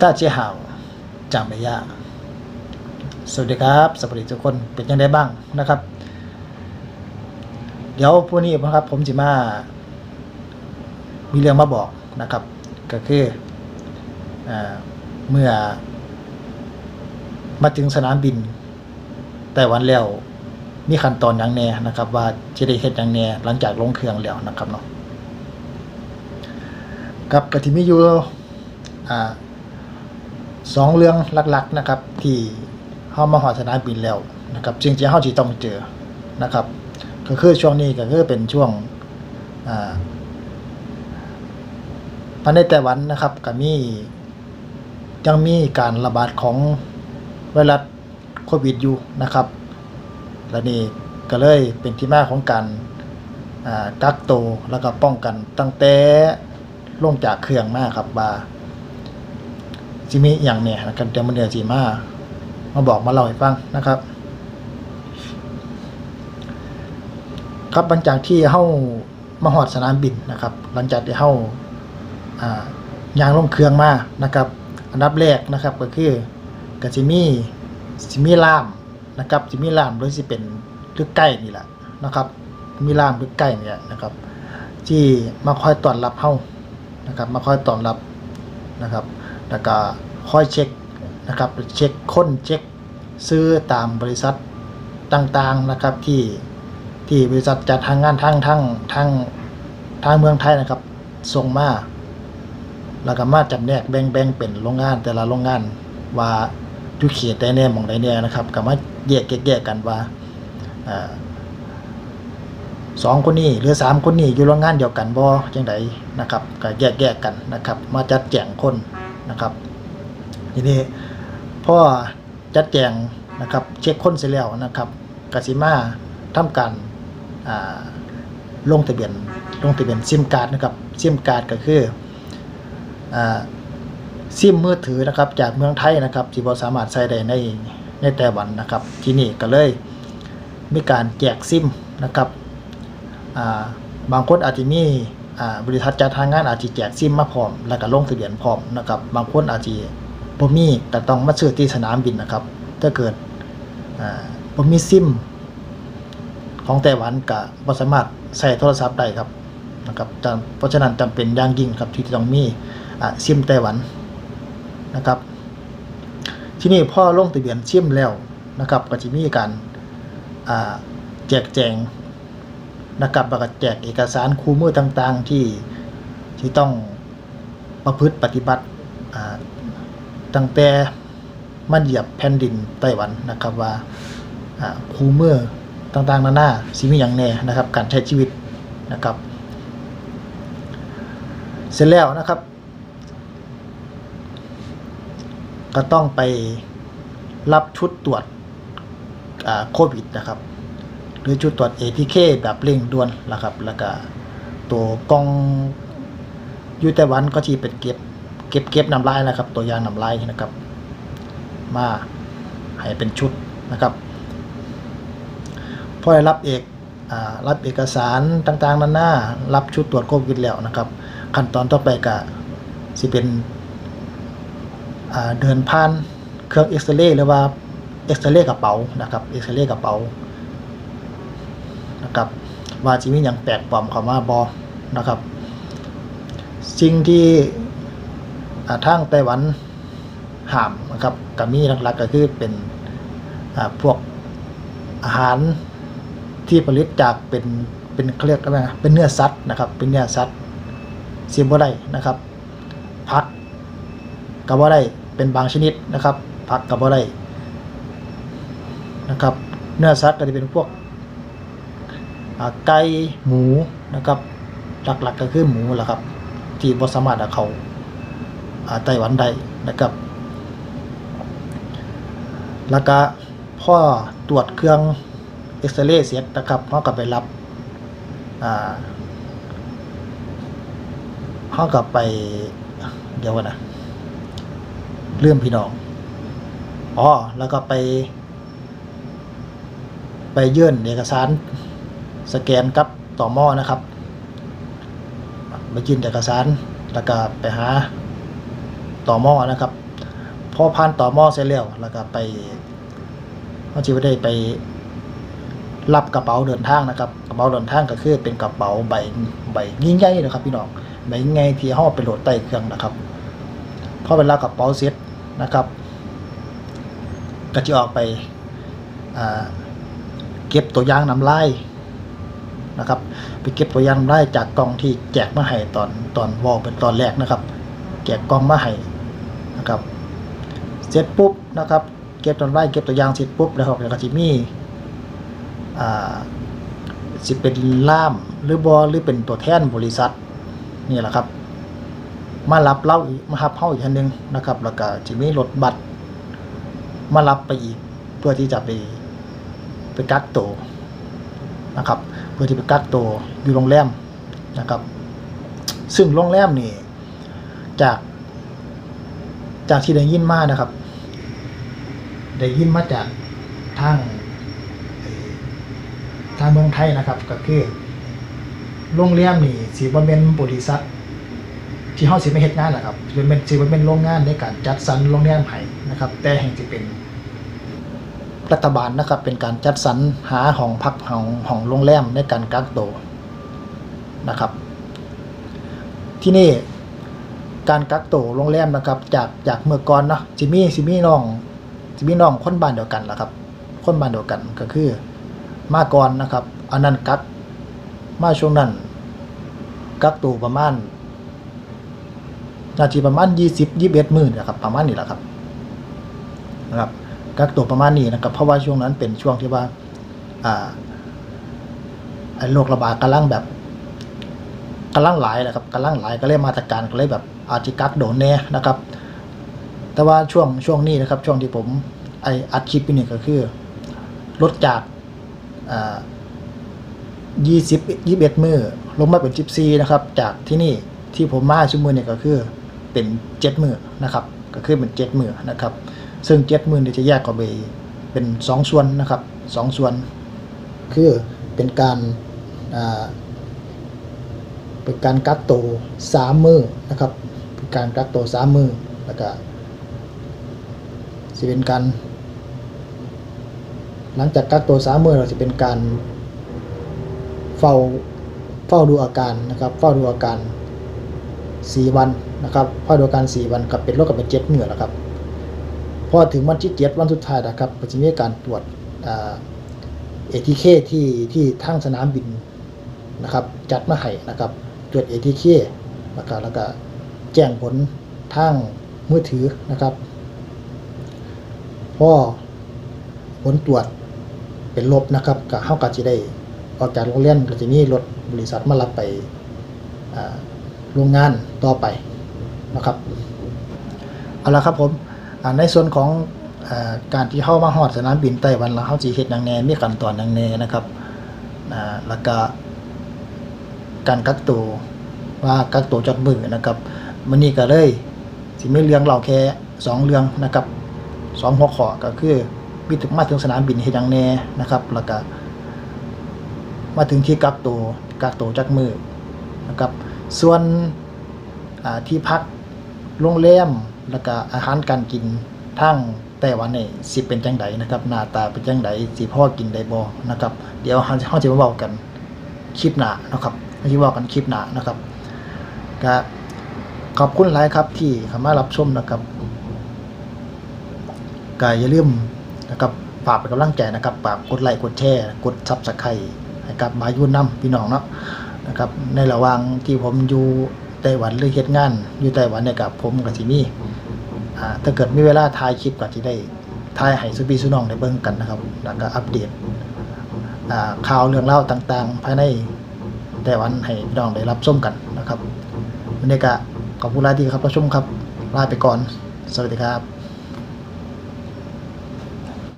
ต้าเจียห่าวจามเมยาสวัสดีครับสวัสดีทุกคนเป็นยังไงบ้างนะครับ เดี๋ยวพวกนี้นะครับ ผมจะมา มีเรื่องมาบอกนะครับ ก็คืออเมื่อ มาถึงสนามบินไต้หวันแล้วมีขั้นตอนอย่างแน่นะครับ ว่าจะได้เฮ็ดอย่างแน่หลังจากลงเครื่องแล้วนะครับเนาะกับกติมีอยู่อ่า สองเรื่องหลักๆนะครับที่เฮามาหอดสนามบินแล้วนะครับสิ่งที่เฮาสิต้องเจอนะครับ ก็คือช่วงนี้ก็คือเป็นช่วงอ่าภายในไต้หวันนะครับก็มียังมีการระบาดของไวรัสโควิดอยู่นะครับ และนี่ก็เลยเป็นที่มาของการกักตัวแล้วก็ป้องกันตั้งแต่ลงจากเครื่องมาครับว่า สิมีอย่างเนี่ยนะครับเดี๋ยวมันเดี๋ยวสิมามาบอกมาเล่าให้ฟังนะครับ ครับหลังจากที่เฮามาฮอดสนามบินนะครับ หลังจากที่เฮาอ่ายางลงเครื่องมานะครับ อันดับแรกนะครับก็คือก็สิมีสิมีล่ามนะครับสิมีล่ามหรือสิเป็นลึกใกล้นี่แหละนะครับ มีล่ามลึกใกล้เนี่ยนะครับ ที่มาคอยต้อนรับเฮานะครับ มาคอยต้อนรับนะครับ แล้วก็คอยเช็คนะครับเช็คค้นเช็คซื้อตามบริษัทต่างๆนะครับที่ที่บริษัทจัดทางงานทั้งทั้งทั้งทางเมืองไทยนะครับส่งมาแล้วก็มาจำแนกแบ่งแบ่งเป็นโรงงานแต่ละโรงงานว่าอยู่เขตใดแน่มองใดแน่นะครับก็มาแยกแยกกันว่าสองคนนี้หรือสามคนนี้อยู่โรงงานเดียวกันบ่จังไดนะครับก็แยกแยกกันนะครับ มาจัดแจงคน นะครับ ทีนี้พ่อจัดแจงนะครับเช็คคนเสร็จแล้วนะครับกสิมาทำการอ่าลงทะเบียนลงทะเบียนซิมการ์ดนะครับซิมการ์ดก็คืออซิมมือถือนะครับจากเมืองไทยนะครับที่บ่สามารถใช้ได้ในในไต้หวันนะครับ ที่นี่ก็เลยมีการแจกซิมนะครับาบางคนอาจจะมีอ่ บริษัทจัดทางงานอาจจะแจกซิมมาพร้อม แล้วก็ลงทะเบียนพร้อมนะครับบางคนอาจจะบ่มีก็ต้องมาซื้อที่สนามบินนะครับ ถ้าเกิดบ่มีซิมของไต้หวันก็บ่สามารถใช้โทรศัพท์ได้ครับนะครับจำเพราะฉะนั้นจำเป็นอย่างยิ่งครับที่ต้องมีซิมไต้หวันนะครับ ที่นี่พ่อลงทะเบียนซิมแล้วนะครับก็จะมีการแจกแจง นะครับแล้วก็แจกเอกสารคู่มือต่างๆที่ที่ต้องประพฤติปฏิบัติตั้งแต่มันเหยียบแผ่นดินไต้หวันนะครับว่าคู่มือต่างๆนานาสิมีอย่างแน่นะครับ การใช้ชีวิตนะครับ เสร็จแล้วนะครับ ก็ต้องไปรับชุดตรวจโควิดนะครับ รือชุดตรวจ ATK แบบเร่งด่วนนะครับ แล้วก็ตัวกล้องยูไต้หวันก็ที่เป็นเก็บเก็บเก็บน้ำลายนะครับ ตัวยางน้ำลายนะครับ มาให้เป็นชุดนะครับพอได้รับเอกอรับเอกสารต่างๆนานารับชุดตรวจโควิดแล้วนะครับ ขั้นตอนต่อไปก็สิเป็นเดินผ่านเครื่องเอ็กซเรย์หรือว่าเอ็กซเรย์กระเป๋านะครับเอ็กซเรย์กระเป๋า นะครับว่าจะมีอย่างแปลกปลอมเข้ามาบอนะครับสิ่งที่ทางไต้หวันห้ามนะครับก็มีหลักๆก็คือเป็นพวกอาหารที่ผลิตจากเป็นเป็นเขาเรียกอะไรนะเป็นเนื้อสัตว์นะครับเป็นเนื้อสัตว์เสียบ่ได้นะครับผักกับบ่ได้เป็นบางชนิดนะครับผักกับบ่ได้นะครับเนื้อสัตว์ก็จะเป็นพวก ไก่หมูนะครับหลักๆก็คือหมูแหละครับ ที่บ่สามารถเอาเขาไต้หวันได้นะครับ แล้วก็พ่อตรวจเครื่องเอ็กซเรย์เสร็จนะครับเขาก็ไปรับอ่าเขาก็ไปเดี๋ยวก่อนนะเรื่องพี่น้องอ๋อแล้วก็ไป ไปยื่นเอกสาร สแกนกับต่อหม้อนะครับไปยื่นเอกสารแล้วก็ไปหาต่อหม้อนะครับพอผ่านต่อหม้อเสร็จแล้วแล้วก็ไปเขาจะได้ไปรับกระเป๋าเดินทางนะครับ กระเป๋าเดินทางก็คือเป็นกระเป๋าใบใบยิ่งใหญ่นะครับ พี่น้องใบยิ่งใหญ่ที่ห่อาไปโหลดใต้เครื่องนะครับพอเวลากระเป๋าเสร็จนะครับ ก็จะออกไปเก็บตัวอย่างน้ำลาย นะครับ ไปเก็บตัวอย่างน้ำลายจากกล่องที่แจกมาให้ตอนตอนวอลเป็นตอนแรกนะครับ แจกกล่องมาให้นะครับ เสร็จปุ๊บนะครับ เก็บตัวน้ำลายเก็บตัวอย่างเสร็จปุ๊บแล้วครับแล้วก็จะมีอ่าสิเป็นล่ามหรือบอหรือเป็นตัวแทนบริษัทนี่แหละครับ มารับเล่าอีกมารับเฮาอีกทีนึงนะครับ แล้วก็จะมีรถบัสมารับไปอีกเพื่อที่จะไปไปกักตัวนะครับ พื่อที่ไปกักตัวอยู่โรงแรมนะครับ ซึ่งโรงแรมนี่จาก จากที่ได้ยินมานะครับ ได้ยินมาจากทางทางเมืองไทยนะครับ ก็คือโรงแรมนี่สิบ่แม่นบริษัทที่เฮาสิไปเฮ็ดงานแหละครับสิเป็นสิเป็นโรงงานในการจัดสรรโรงแรมให้นะครับ แต่แห่งสิเป็น รัฐบาลนะครับ เป็นการจัดสรรหาห้องพักห้องห้องโรงแรมในการกักตัวนะครับ ที่นี่การกักตัวโรงแรมนะครับ จากจากเมื่อก่อนเนาะจิมี่จิมี่น้องจิมี่น้องคนบ้านเดียวกันแหละครับ คนบ้านเดียวกันก็คือมาก่อนนะครับอันนั้นกักมาช่วงนั้นกักตัวประมาณนาทีประมาณยี่สิบยี่สิบเอ็ดหมื่นนะครับ ประมาณนี้แหละครับนะครับ กักตัวประมาณนี้นะครับ เพราะว่าช่วงนั้นเป็นช่วงที่ว่าอ่าโรคระบาดกำลังแบบกำลังหลายแหละครับกำลังหลายก็เลยมาตรการก็เลยแบบอาจจะกักโดนแน่นะครับ แต่ว่าช่วงช่วงนี้นะครับ ช่วงที่ผมไออัดคลิปนี่ก็คือลดจากอ่ายี่สิบยี่สิบเอ็ดมือลงมาเป็นสิบสี่นะครับ จากที่นี่ที่ผมมาชั่วโมงเนี่ยก็คือเป็นเจ็ดมือนะครับ ก็คือเป็นเจ็ดมือนะครับ ซึ่งเจ็ดมือเนี่จะแยกออกไปเป็นสองส่วนนะครับสองส่วน คือเป็นการาเป็นการกักตัวสามมือนะครับเป็นการกักตัวสามมือแล้วก็จะเป็นการ หลังจากกักตัวสามมือเราจะเป็นการเฝ้าเฝ้าดูอาการนะครับ เฝ้าดูอาการสี่วันนะครับ เฝ้าดูอาการสี่วันกับเป็นโรคกับเป็นเจ็ดมือแล้วครับ พอถึงวันที่เจ็ดวันสุดท้ายนะครับก็จะมีการตรวจเอทีเคที่ที่ทางสนามบินนะครับ จัดมาให้นะครับตรวจเอทีเคนะครับแล้วก็แจ้งผลทางมือถือนะครับพอผลตรวจเป็นลบนะครับก็เข้ากับจะได้ออกจากโรงเรียนก็จะมีรถบริษัทมารับไปโรงงานต่อไปนะครับเอาละครับผม ในส่วนของอการที่เข้ามาฮอดสนามบินไต้หวันแล้วเข้าจีเฮ็ดหยังแน่มีขั้นตอนหยังแน่นะครับอ่าแล้วก็การกักตัวว่ากักตัวจักมือนะครับมันนี้ก็เลยสิมีเรื่องเล่าแค่สองเรื่องนะครับสองหัวข้อก็คือมีถึงมาถึงสนามบินเฮ็ดยังแน่นะครับ แล้วก็มาถึงที่กักตัวกักตัวจักมือนะครับ ส่วนที่พักโรงแรม แล้วก็อาหารการกินทั้งไต้หวันนี่สิเป็นจังไดนะครับหน้าตาเป็นจังไดสิพ่อกินได้บ่นะครับ เดี๋ยวเราเราจะมาเว้ากันคลิปหน้านะครับเราจะเว้ากันคลิปหน้านะครับก็ขอบคุณหลายครับที่เข้ามารับชมนะครับก็อย่าลืมนะครับฝากเป็นกำลังใจนะครับฝากกดไลค์กดแชร์กด Subscribe ให้กับมายุ่นน้ำพี่น้องเนาะนะครับในระหว่างที่ผมอยู่ ไต้หวันหรือเฮ็ดงาน อยู่ไต้หวันเนี่ยกับผมกับสิมีอ่าถ้าเกิดมีเวลาถ่ายคลิปก็สิได้ถ่ายให้สุพี่สุน้องได้เบิ่งกันนะครับ แล้วก็อัปเดตอ่าข่าวเรื่องเล่าวต่างๆ ภายในไต้หวันให้พี่น้องได้รับชมกันนะครับวันนี้ก็ขอบคุณหลายที่ครับรับชมครับลาไปก่อน สวัสดีครับ